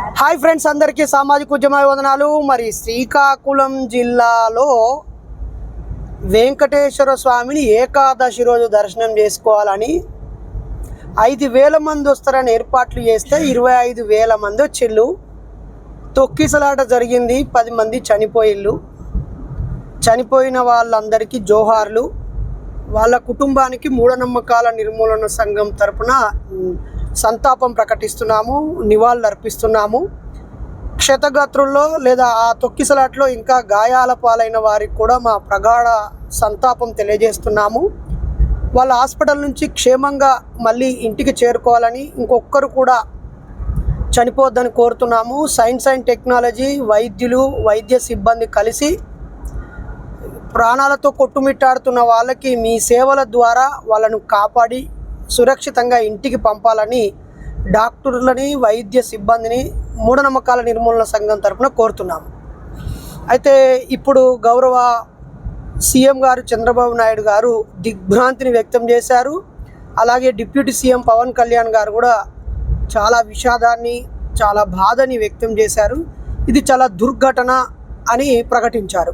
Hi friends అందరికీ సామాజిక ఉద్యమ వందనాలు మరి శ్రీకాకుళం జిల్లాలో వెంకటేశ్వర స్వామిని ఏకాదశి రోజు దర్శనం చేసుకోవాలని ఐదు వేల మంది వస్తారని ఏర్పాట్లు చేస్తే ఇరవై ఐదు వేల మంది వచ్చిళ్ళు. తొక్కిసలాట జరిగింది పది మంది చనిపోయిళ్ళు. చనిపోయిన వాళ్ళందరికీ జోహార్లు. వాళ్ళ కుటుంబానికి మూఢనమ్మకాల నిర్మూలన సంఘం తరపున సంతాపం ప్రకటిస్తున్నాము నివాళులు అర్పిస్తున్నాము క్షతగాత్రుల్లో లేదా ఆ తొక్కిసలాట్లో ఇంకా గాయాల పాలైన వారికి కూడా మా ప్రగాఢ సంతాపం తెలియజేస్తున్నాము. వాళ్ళ హాస్పిటల్ నుంచి క్షేమంగా మళ్ళీ ఇంటికి చేరుకోవాలని ఇంకొక్కరు కూడా చనిపోవద్దని కోరుతున్నాము. సైన్స్ అండ్ టెక్నాలజీ వైద్యులు వైద్య సిబ్బంది కలిసి ప్రాణాలతో కొట్టుమిట్టాడుతున్న వాళ్ళకి మీ సేవల ద్వారా వాళ్ళను కాపాడి సురక్షితంగా ఇంటికి పంపాలని డాక్టర్లని వైద్య సిబ్బందిని మూఢనమ్మకాల నిర్మూలన సంఘం తరపున కోరుతున్నాము. అయితే ఇప్పుడు గౌరవ సీఎం గారు చంద్రబాబు నాయుడు గారు దిగ్భ్రాంతిని వ్యక్తం చేశారు. అలాగే డిప్యూటీ సీఎం పవన్ కళ్యాణ్ గారు కూడా చాలా విషాదాన్ని చాలా బాధని వ్యక్తం చేశారు. ఇది చాలా దుర్ఘటన అని ప్రకటించారు.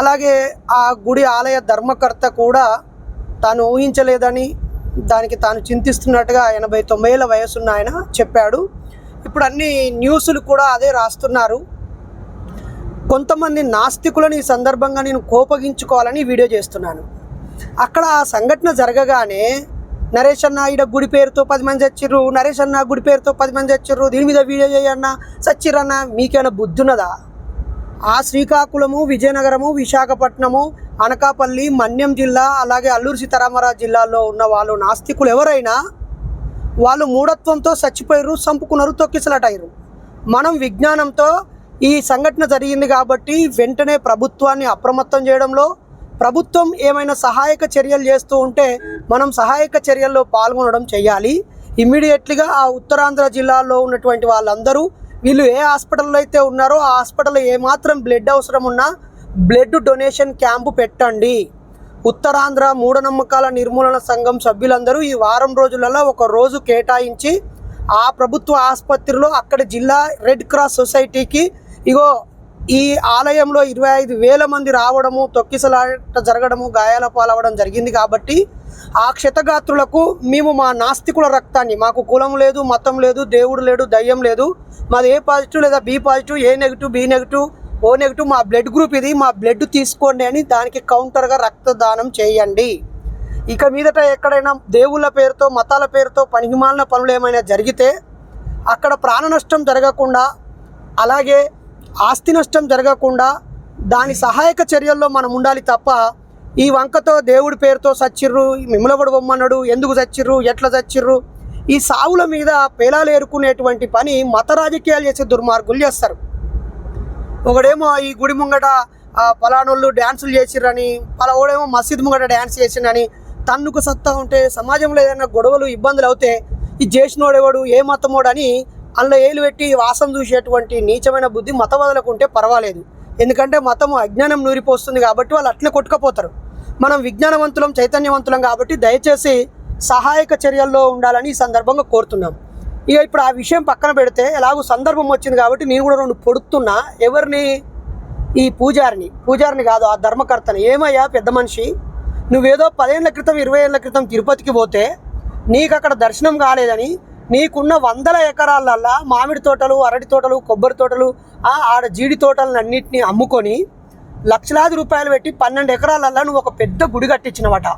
అలాగే ఆ గుడి ఆలయ ధర్మకర్త కూడా తాను ఊహించలేదని దానికి తాను చింతిస్తున్నట్టుగా ఎనభై తొంభై ఏళ్ళ వయసున్న ఆయన చెప్పాడు. ఇప్పుడు అన్ని న్యూస్లు కూడా అదే రాస్తున్నారు. కొంతమంది నాస్తికులను ఈ సందర్భంగా నేను కోపగించుకోవాలని వీడియో చేస్తున్నాను. అక్కడ ఆ సంఘటన జరగగానే నరేష్ అన్న ఈడ గుడి పేరుతో పది మంది చచ్చిర్రు నరేష్ అన్న గుడి పేరుతో పది మంది చచ్చిర్రు దీని మీద వీడియో చేయన్న చచ్చిర్రన్న మీకేమైనా బుద్ధి ఉన్నదా? ఆ శ్రీకాకుళము విజయనగరము విశాఖపట్నము అనకాపల్లి మన్యం జిల్లా అలాగే అల్లూరు సీతారామరాజు జిల్లాలో ఉన్న వాళ్ళు నాస్తికులు ఎవరైనా వాళ్ళు మూఢత్వంతో చచ్చిపోయారు చంపుకున్నారు తొక్కిసలాటయ్యారు మనం విజ్ఞానంతో ఈ సంఘటన జరిగింది కాబట్టి వెంటనే ప్రభుత్వాన్ని అప్రమత్తం చేయడంలో ప్రభుత్వం ఏమైనా సహాయక చర్యలు చేస్తూ ఉంటే మనం సహాయక చర్యల్లో పాల్గొనడం చేయాలి. ఇమ్మీడియట్లీగా ఆ ఉత్తరాంధ్ర జిల్లాలో ఉన్నటువంటి వాళ్ళందరూ వీళ్ళు ఏ హాస్పిటల్లో అయితే ఉన్నారో ఆ హాస్పిటల్లో ఏమాత్రం బ్లడ్ అవసరం ఉన్నా బ్లడ్ డొనేషన్ క్యాంపు పెట్టండి. ఉత్తరాంధ్ర మూఢనమ్మకాల నిర్మూలన సంఘం సభ్యులందరూ ఈ వారం రోజులలో ఒక రోజు కేటాయించి ఆ ప్రభుత్వ ఆసుపత్రిలో అక్కడ జిల్లా రెడ్ క్రాస్ సొసైటీకి ఇగో ఈ ఆలయంలో ఇరవై ఐదు వేల మంది రావడము తొక్కిసలాట జరగడము గాయాల పాలవడం జరిగింది కాబట్టి ఆ క్షతగాత్రులకు మేము మా నాస్తికుల రక్తాన్ని మాకు కులం లేదు మతం లేదు దేవుడు లేడు దయ్యం లేదు మాది ఏ పాజిటివ్ లేదా B positive A negative B negative O negative మా బ్లడ్ గ్రూప్ ఇది మా బ్లడ్ తీసుకోండి అని దానికి కౌంటర్గా రక్తదానం చేయండి. ఇక మీదట ఎక్కడైనా దేవుళ్ళ పేరుతో మతాల పేరుతో పనికిమాలిన పనులు ఏమైనా జరిగితే అక్కడ ప్రాణ నష్టం జరగకుండా అలాగే ఆస్తి నష్టం జరగకుండా దాని సహాయక చర్యల్లో మనం ఉండాలి తప్ప ఈ వంకతో దేవుడి పేరుతో సచ్చిర్రు మిమ్మలవడు బొమ్మన్నాడు ఎందుకు చచ్చిర్రు ఎట్లా చచ్చిర్రు ఈ సావుల మీద పేలాలు ఏరుకునేటువంటి పని మత రాజకీయాలు చేసే దుర్మార్గులు చేస్తారు. ఒకడేమో ఈ గుడి ముంగట పలానోళ్ళు డ్యాన్సులు చేసిర్రని పలాడేమో మసీద్ ముంగట డ్యాన్స్ చేసిండని తన్నుకు సత్తా ఉంటే సమాజంలో ఏదైనా గొడవలు ఇబ్బందులు అవుతే ఈ చేసినోడెవడు ఏ మతమోడని అందులో ఏలు పెట్టి వాసం చూసేటువంటి నీచమైన బుద్ధి మతవాదులకు ఉంటే పర్వాలేదు. ఎందుకంటే మతము అజ్ఞానం నూరిపోస్తుంది కాబట్టి వాళ్ళు అట్లే కొట్టుకపోతారు. మనం విజ్ఞానవంతులం చైతన్యవంతులం కాబట్టి దయచేసి సహాయక చర్యల్లో ఉండాలని ఈ సందర్భంగా కోరుతున్నాం. ఇక ఇప్పుడు ఆ విషయం పక్కన పెడితే ఎలాగో సందర్భం వచ్చింది కాబట్టి నేను కూడా రెండు పొడుతున్నా. ఎవరిని? ఈ పూజారిని. పూజారిని కాదు ఆ ధర్మకర్తని. ఏమయ్యా పెద్ద మనిషి? నువ్వేదో పదేళ్ళ క్రితం ఇరవై ఏళ్ళ క్రితం తిరుపతికి పోతే నీకు అక్కడ దర్శనం కాలేదని నీకున్న వందల ఎకరాలల్లా మామిడి తోటలు అరటి తోటలు కొబ్బరి తోటలు ఆడ జీడి తోటలను అన్నింటినీ అమ్ముకొని లక్షలాది రూపాయలు పెట్టి పన్నెండు ఎకరాలల్లా నువ్వు ఒక పెద్ద గుడి కట్టించినవట.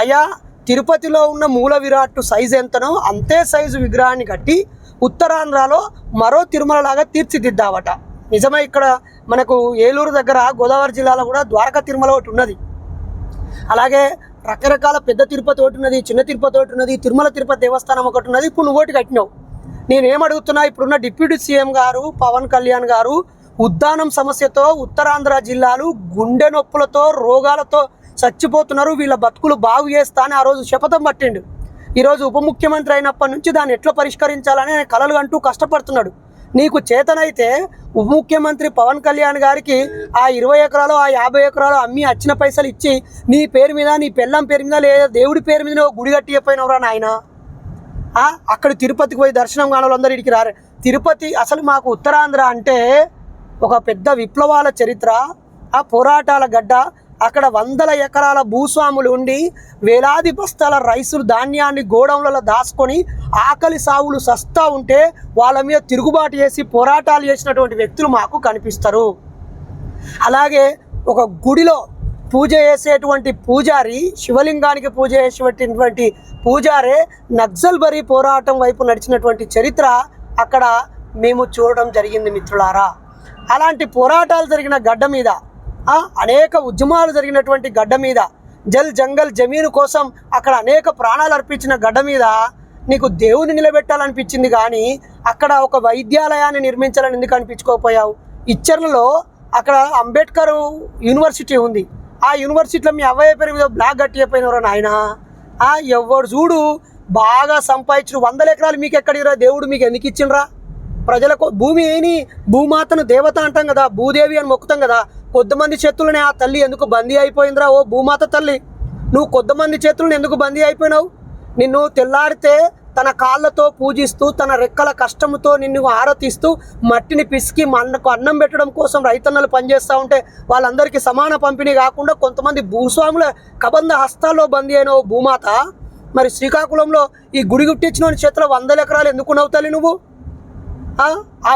అయ్యా తిరుపతిలో ఉన్న మూల విరాట్ సైజు ఎంతనో అంతే సైజు విగ్రహాన్ని కట్టి ఉత్తరాంధ్రలో మరో తిరుమల లాగా తీర్చిదిద్దావట. నిజమే ఇక్కడ మనకు ఏలూరు దగ్గర గోదావరి జిల్లాలో కూడా ద్వారకా తిరుమల ఒకటి ఉన్నది. అలాగే రకరకాల పెద్ద తిరుపతి ఒకటి ఉన్నది చిన్న తిరుపతి ఒకటి ఉన్నది తిరుమల తిరుపతి దేవస్థానం ఒకటి ఉన్నది. ఇప్పుడు నువ్వు ఒకటి కట్టినావు. నేనేం అడుగుతున్నా ఇప్పుడున్న డిప్యూటీ సీఎం గారు పవన్ కళ్యాణ్ గారు ఉద్దానం సమస్యతో ఉత్తరాంధ్ర జిల్లాలు గుండె నొప్పులతో రోగాలతో చచ్చిపోతున్నారు వీళ్ళ బతుకులు బాగు చేస్తా అని ఆ రోజు శపథం పట్టిండు. ఈరోజు ఉప ముఖ్యమంత్రి అయినప్పటి నుంచి దాన్ని ఎట్లా పరిష్కరించాలని ఆయన కలలు అంటూ కష్టపడుతున్నాడు. నీకు చేతనైతే ఉప ముఖ్యమంత్రి పవన్ కళ్యాణ్ గారికి ఆ ఇరవై ఎకరాలు ఆ యాభై ఎకరాలు అమ్మి వచ్చిన పైసలు ఇచ్చి నీ పేరు మీద నీ పెళ్ళం పేరు మీద లేదా దేవుడి పేరు మీద గుడి కట్టిపోయినవరా నాయన? అక్కడ తిరుపతికి పోయి దర్శనం కాని ఇడికి రారు. తిరుపతి అసలు మాకు ఉత్తరాంధ్ర అంటే ఒక పెద్ద విప్లవాల చరిత్ర ఆ పోరాటాల గడ్డ అక్కడ వందల ఎకరాల భూస్వాములు ఉండి వేలాది బస్తాల రైసులు ధాన్యాన్ని గోడౌన్లలో దాచుకొని ఆకలి సావులు సస్తా ఉంటే వాళ్ళ మీద తిరుగుబాటు చేసి పోరాటాలు చేసినటువంటి వ్యక్తులు మాకు కనిపిస్తారు. అలాగే ఒక గుడిలో పూజ చేసేటువంటి పూజారి శివలింగానికి పూజ చేసేటువంటి పూజారే నక్సల్బరీ పోరాటం వైపు నడిచినటువంటి చరిత్ర అక్కడ మేము చూడడం జరిగింది మిత్రులారా. అలాంటి పోరాటాలు జరిగిన గడ్డ మీద అనేక ఉద్యమాలు జరిగినటువంటి గడ్డ మీద జల్ జంగల్ జమీను కోసం అక్కడ అనేక ప్రాణాలు అర్పించిన గడ్డ మీద నీకు దేవుని నిలబెట్టాలనిపించింది కానీ అక్కడ ఒక వైద్యాలయాన్ని నిర్మించాలని ఎందుకు అనిపించుకోకపోయావు? ఇచ్చర్లలో అక్కడ అంబేద్కర్ యూనివర్సిటీ ఉంది. ఆ యూనివర్సిటీలో మీ అవ్వయ్య పేరు మీద బ్లాక్ కట్టిపోయినారు నాయన? ఎవరు ఎవడు చూడు బాగా సంపాదించిన వందల ఎకరాలు మీకు ఎక్కడిరా? దేవుడు మీకు ఎందుకు ఇచ్చిండ్రా? ప్రజలకు భూమి ఏని భూమాతను దేవత అంటాం కదా భూదేవి అని మొక్కుతాం కదా కొద్దిమంది చేతులనే ఆ తల్లి ఎందుకు బందీ అయిపోయిందిరా? ఓ భూమాత తల్లి నువ్వు కొద్దిమంది చేతులను ఎందుకు బందీ అయిపోయినావు? నిన్ను తెల్లారితే తన కాళ్ళతో పూజిస్తూ తన రెక్కల కష్టముతో నిన్ను ఆరతిస్తూ మట్టిని పిసికి మన్నకు అన్నం పెట్టడం కోసం రైతన్నలు పనిచేస్తూ ఉంటే వాళ్ళందరికీ సమాన పంపిణీ కాకుండా కొంతమంది భూస్వాముల కబంధ హస్తాల్లో బందీ అయిన ఓ భూమాత మరి శ్రీకాకుళంలో ఈ గుడి గుట్టించిన చేతిలో వందల ఎకరాలు ఎందుకు నవ్వుతాలి నువ్వు? ఆ?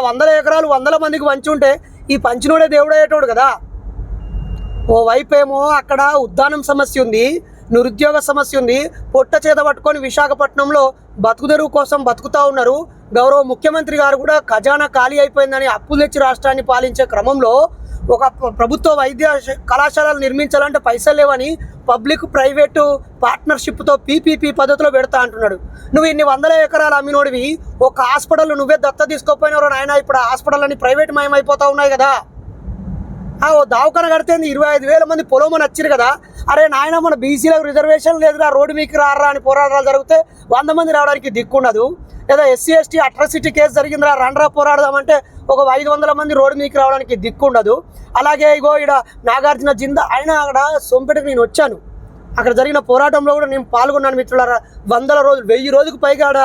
వందల ఎకరాలు వందల మందికి వంచి ఉంటే ఈ పంచినోడే దేవుడు అయ్యేటోడు కదా. ఓ వైపు ఏమో అక్కడ ఉద్దానం సమస్య ఉంది నిరుద్యోగ సమస్య ఉంది పొట్ట చేత పట్టుకొని విశాఖపట్నంలో బతుకుదెరువు కోసం బతుకుతా ఉన్నారు. గౌరవ ముఖ్యమంత్రి గారు కూడా ఖజానా ఖాళీ అయిపోయిందని అప్పులు తెచ్చి రాష్ట్రాన్ని పాలించే క్రమంలో ఒక ప్రభుత్వ వైద్య కళాశాలలు నిర్మించాలంటే పైసలు లేవని పబ్లిక్ ప్రైవేటు పార్ట్నర్షిప్తో పీపీపీ పద్ధతిలో పెడతా అంటున్నాడు. నువ్వు ఇన్ని వందల ఎకరాలు అమ్మినోడివి ఒక హాస్పిటల్ నువ్వే దత్త తీసుకోకపోయినారు నాయన ఇప్పుడు హాస్పిటల్ అని ప్రైవేట్ మయమైపోతా ఉన్నాయి కదా? ఆ ఓ దావకన కడితే ఇరవై ఐదు వేల మంది పొలం అని కదా? అరే నాయన మన బీసీలకు రిజర్వేషన్ లేదురా రోడ్డు మీకు రారా అని పోరాటాలు జరిగితే వంద మంది రావడానికి దిక్కుండదు. లేదా ఎస్సీ ఎస్టీ అట్రాసిటీ కేసు జరిగిందిరా రండ్రా పోరాడదామంటే ఒక ఐదు వందల మంది రోడ్డు మీకు రావడానికి దిక్కుండదు. అలాగే ఇగో ఇక్కడ నాగార్జున జిందా ఆయన అక్కడ సొంపెటకు నేను వచ్చాను. అక్కడ జరిగిన పోరాటంలో కూడా నేను పాల్గొన్నాను మిత్రులారా. వందల రోజులు వెయ్యి రోజుకు పైగా ఆడ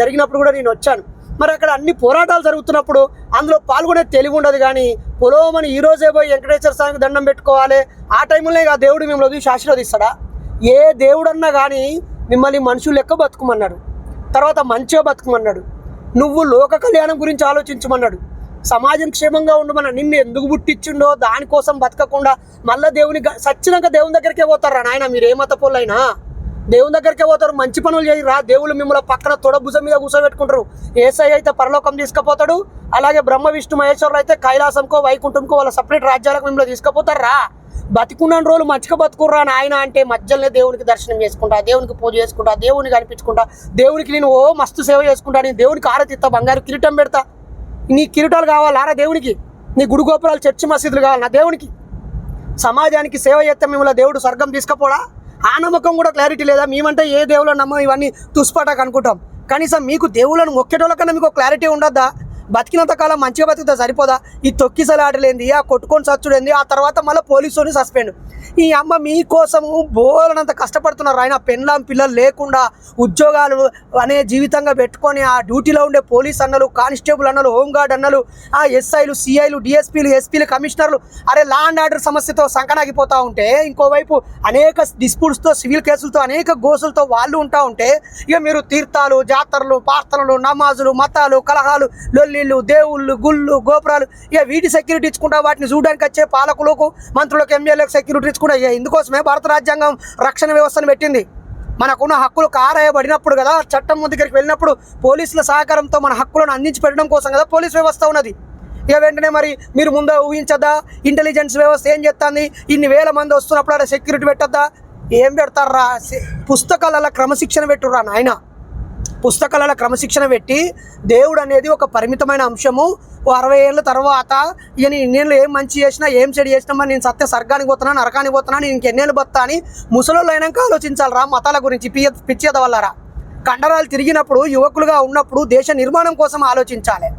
జరిగినప్పుడు కూడా నేను వచ్చాను. మరి అక్కడ అన్ని పోరాటాలు జరుగుతున్నప్పుడు అందులో పాల్గొనే తెలివి ఉండదు కానీ పొలోమని ఈ రోజే పోయి వెంకటేశ్వర స్వామికి దండం పెట్టుకోవాలి. ఆ టైంలో ఇక ఆ దేవుడు మిమ్మల్ని చూసి ఆశీర్వదిస్తాడా? ఏ దేవుడన్నా కానీ మిమ్మల్ని మనుషులు లెక్క బతుకుమన్నాడు. తర్వాత మంచిగా బతుకమన్నాడు. నువ్వు లోక కళ్యాణం గురించి ఆలోచించమన్నాడు. సమాజం క్షేమంగా ఉండమన్న నిన్ను ఎందుకు పుట్టించిండో దానికోసం బతకకుండా మళ్ళా దేవుని సచ్చినాక దేవుని దగ్గరికే పోతారా నాయన? మీరు ఏ మత దేవుని దగ్గరికే పోతారు మంచి పనులు చేయరా దేవుళ్ళు మిమ్మల్ని పక్కన తొడభుజం మీద కూర్చోబెట్టుకుంటారు ఏసఐ అయితే పరలోకం తీసుకుపోతాడు అలాగే బ్రహ్మ విష్ణు మహేశ్వరులు అయితే కైలాసంకో వైకుంఠంకో వాళ్ళ సపరేట్ రాజ్యాలకు మిమ్మల్ని తీసుకుపోతారా? బతికున్న రోజులు మంచిగా బతుకుర్రా ఆయన అంటే మధ్యలోనే దేవునికి దర్శనం చేసుకుంటా దేవునికి పూజ చేసుకుంటా దేవునికి అనిపించుకుంటా దేవునికి నేను ఓ మస్తు సేవ చేసుకుంటా నేను దేవునికి ఆరతిస్తా బంగారు కిరీటం పెడతా. నీ కిరీటాలు కావాలారా దేవునికి? నీ గుడి గోపురాలు చర్చి మసీదులు కావాలి నా దేవునికి? సమాజానికి సేవ చేస్తే మిమ్మల్ని దేవుడు స్వర్గం తీసుకపోడా? ఆ నమ్మకం కూడా క్లారిటీ లేదా? మేమంటే ఏ దేవుళ్ళని నమ్మం? ఇవన్నీ తుస్పాటాకు అనుకుంటాం. కనీసం మీకు దేవుళ్ళను మొక్కేటోళ్ళకన్నా మీకు క్లారిటీ ఉండద్దా? బతికినంత కాలం మంచిగా బతికితే సరిపోదా? ఈ తొక్కిసలాటలేంది ఆ కొట్టుకొని సచ్చుడేంది ఆ తర్వాత మళ్ళీ పోలీసుని సస్పెండ్. ఈ అమ్మ మీకోసము బోలనంత కష్టపడుతున్నారు. ఆయన పెండ్లాం పిల్లలు లేకుండా ఉద్యోగాలు అనే జీవితంగా పెట్టుకొని ఆ డ్యూటీలో ఉండే పోలీస్ అన్నలు కానిస్టేబుల్ అన్నలు హోంగార్డ్ అన్నలు ఆ ఎస్ఐలు సిఐలు డిఎస్పీలు ఎస్పీలు కమిషనర్లు అరే లా అండ్ ఆర్డర్ సమస్యతో సంకనాగిపోతూ ఉంటే ఇంకోవైపు అనేక డిస్ప్యూట్స్తో సివిల్ కేసులతో అనేక గోసులతో వాళ్ళు ఉంటా ఉంటే ఇక మీరు తీర్థాలు జాతరలు పార్తనలు నమాజులు మతాలు కలహాలు లొల్లిళ్ళు దేవుళ్ళు గుళ్ళు గోపురాలు ఇక వీటి సెక్యూరిటీ ఇచ్చుకుంటా వాటిని చూడడానికి వచ్చే పాలకులకు మంత్రులకు ఎమ్మెల్యేలకు సెక్యూరిటీ ఇచ్చుకుంటా ఇక ఇందుకోసమే భారత రాజ్యాంగం రక్షణ వ్యవస్థను పెట్టింది. మనకున్న హక్కులు కారాయబడినప్పుడు కదా చట్టం దగ్గరికి వెళ్ళినప్పుడు పోలీసుల సహకారంతో మన హక్కులను అందించి పెట్టడం కోసం కదా పోలీస్ వ్యవస్థ ఉన్నది. ఇక వెంటనే మరి మీరు ముందే ఊహించద్దా? ఇంటెలిజెన్స్ వ్యవస్థ ఏం చేస్తుంది ఇన్ని వేల మంది వస్తున్నప్పుడు అక్కడ సెక్యూరిటీ పెట్టద్దా? ఏం పెడతారా పుస్తకాలలో క్రమశిక్షణ పెట్టురా నాయనా? పుస్తకాలలో క్రమశిక్షణ పెట్టి దేవుడు అనేది ఒక పరిమితమైన అంశము. ఓ అరవై ఏళ్ళ తర్వాత ఈయన ఇన్నేళ్ళు ఏం మంచి చేసినా ఏం చెడు చేసినా మరి నేను సత్య స్వర్గానికి పోతున్నా నరకానికి పోతున్నా నేను ఇంకెన్నేళ్ళు బతా అని ముసలోళ్ళు అయినాక ఆలోచించాలరా మతాల గురించి పియ పిచ్చేద వల్లరా కండరాలు తిరిగినప్పుడు యువకులుగా ఉన్నప్పుడు దేశ నిర్మాణం కోసం ఆలోచించాలి.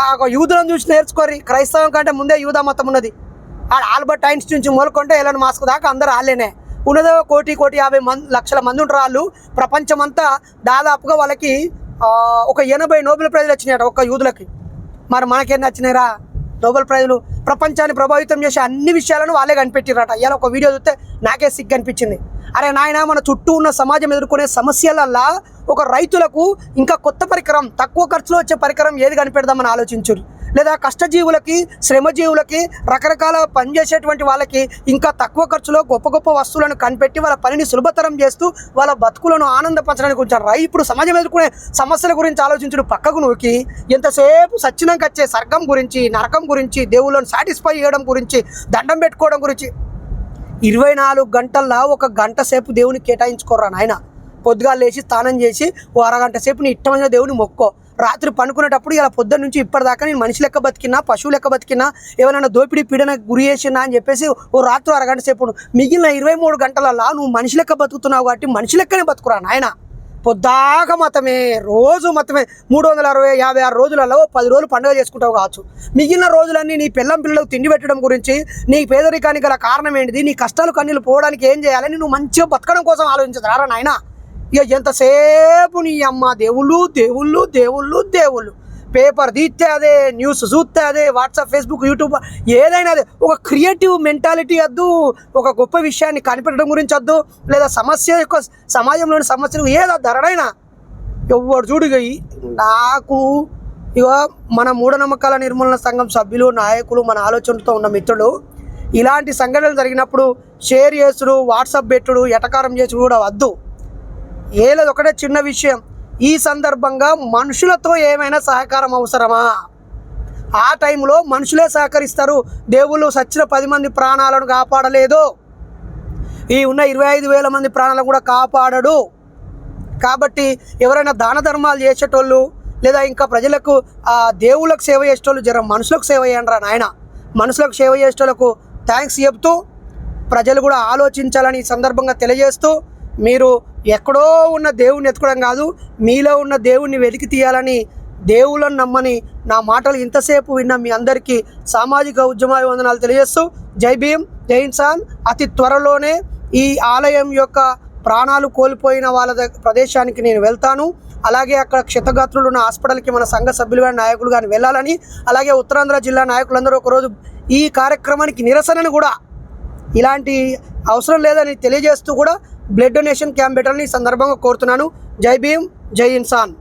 ఆ ఒక యూదులను చూసి నేర్చుకోరి క్రైస్తవం కంటే ముందే యూదా మతం ఉన్నది. ఆ ఆల్బర్ట్ ఐన్స్ నుంచి మొదలుకుంటే ఎలన్ మాస్క్ దాకా అందరూ వాళ్ళేనే ఉన్నదో కోటి కోటి యాభై మంది లక్షల మంది ఉంటారు వాళ్ళు. ప్రపంచమంతా దాదాపుగా వాళ్ళకి ఒక ఎనభై నోబెల్ ప్రైజులు వచ్చినాయట ఒక్క యూదులకి. మరి మనకేం నచ్చినాయిరా? నోబెల్ ప్రైజులు. ప్రపంచాన్ని ప్రభావితం చేసే అన్ని విషయాలను వాళ్ళే కనిపెట్టిరట ఇలా ఒక వీడియో చూస్తే నాకే సిగ్గు అనిపించింది అరే నాయన మన చుట్టూ ఉన్న సమాజం ఎదుర్కొనే సమస్యలల్లా ఒక రైతులకు ఇంకా కొత్త పరికరం తక్కువ ఖర్చులో వచ్చే పరికరం ఏది కనిపెడదామని ఆలోచించురు లేదా కష్టజీవులకి శ్రమజీవులకి రకరకాల పనిచేసేటువంటి వాళ్ళకి ఇంకా తక్కువ ఖర్చులో గొప్ప గొప్ప వస్తువులను కనిపెట్టి వాళ్ళ పనిని సులభతరం చేస్తూ వాళ్ళ బతుకులను ఆనందపరచడానికి ఉంచారు రై ఇప్పుడు సమాజం ఎదుర్కొనే సమస్యల గురించి ఆలోచించడం పక్కకు నూకి ఎంతసేపు సచ్చినాక వచ్చే సర్గం గురించి నరకం గురించి దేవుళ్ళను సాటిస్ఫై చేయడం గురించి దండం పెట్టుకోవడం గురించి ఇరవై నాలుగు గంటల్లో ఒక గంట సేపు దేవుని కేటాయించుకోరా నాయన. పొద్దుగా లేచి స్నానం చేసి ఓ అరగంట సేపు నీ ఇష్టమైన దేవుని మొక్కో. రాత్రి పండుకునేటప్పుడు ఇలా పొద్దున్న నుంచి ఇప్పటిదాకా నేను మనిషి లెక్క బతికినా పశువు లెక్క బతికినా ఏమైనా దోపిడీ పీడన గురి చేసినా అని చెప్పేసి ఓ రాత్రి అరగంట సేపు మిగిలిన ఇరవై మూడు గంటలలో నువ్వు మనిషి లెక్క బతుకుతున్నావు కాబట్టి మనిషి లెక్కనే బతుకురా నాయన. పొద్దాక మతమే రోజు మతమే. మూడు వందల అరవై యాభై ఆరు రోజులలో పది రోజులు పండుగ చేసుకుంటావు కావచ్చు. మిగిలిన రోజులన్నీ నీ పిల్లం పిల్లలకు తిండి పెట్టడం గురించి నీ పేదరికానికి గల కారణం ఏంటిది? నీ కష్టాలు కన్నీళ్ళు పోవడానికి ఏం చేయాలని నువ్వు మంచిగా బతకడం కోసం ఆలోచించదు. ఆలోచించదారా నాయనా? ఇక ఎంతసేపు నీ అమ్మ? దేవుళ్ళు దేవుళ్ళు దేవుళ్ళు దేవుళ్ళు. పేపర్ తీస్తే అదే న్యూస్ చూస్తే అదే వాట్సాప్ ఫేస్బుక్ యూట్యూబ్ ఏదైనా అదే. ఒక క్రియేటివ్ మెంటాలిటీ వద్దు ఒక గొప్ప విషయాన్ని కనిపెట్టడం గురించి వద్దు లేదా సమస్య యొక్క సమాజంలోని సమస్యలు ఏదో ధరడైనా ఎవరు చూడు నాకు ఇక మన మూఢనమ్మకాల నిర్మూలన సంఘం సభ్యులు నాయకులు మన ఆలోచనతో ఉన్న మిత్రులు ఇలాంటి సంఘటనలు జరిగినప్పుడు షేర్ చేసుడు వాట్సాప్ పెట్టుడు ఎటకారం చేసుడు కూడా వద్దు. ఏలేదు ఒకటే చిన్న విషయం. ఈ సందర్భంగా మనుషులతో ఏమైనా సహకారం అవసరమా? ఆ టైంలో మనుషులే సహకరిస్తారు. దేవుళ్ళు సచ్చిన పది మంది ప్రాణాలను కాపాడలేదు. ఈ ఉన్న ఇరవై ఐదు వేల మంది ప్రాణాలను కూడా కాపాడడు. కాబట్టి ఎవరైనా దాన ధర్మాలు చేసేటోళ్ళు లేదా ఇంకా ప్రజలకు ఆ దేవుళ్ళకు సేవ చేసేటోళ్ళు జర మనుషులకు సేవ చేయండి రా నాయన. మనుషులకు సేవ చేసేటోళ్ళకు థ్యాంక్స్ చెప్తూ ప్రజలు కూడా ఆలోచించాలని ఈ సందర్భంగా తెలియజేస్తూ మీరు ఎక్కడో ఉన్న దేవుణ్ణి ఎత్తుకోవడం కాదు మీలో ఉన్న దేవుణ్ణి వెలికి తీయాలని దేవుళ్ళని నమ్మని నా మాటలు ఇంతసేపు విన్న మీ అందరికీ సామాజిక ఉద్యమాభివందనాలు తెలియజేస్తూ జై భీమ్ జై ఇన్సాన్ అతి త్వరలోనే ఈ ఆలయం యొక్క ప్రాణాలు కోల్పోయిన వాళ్ళ ప్రదేశానికి నేను వెళ్తాను. అలాగే అక్కడ క్షతగాత్రులు ఉన్న హాస్పిటల్కి మన సంఘ సభ్యులు కానీ నాయకులు కానీ వెళ్ళాలని అలాగే ఉత్తరాంధ్ర జిల్లా నాయకులందరూ ఒకరోజు ఈ కార్యక్రమానికి నిరసనను కూడా ఇలాంటి అవసరం లేదని తెలియజేస్తూ కూడా బ్లడ్ డొనేషన్ క్యాంప్ పెట్టాలని సందర్భంగా కోరుతున్నాను. జై భీమ్ జై ఇన్సాన్.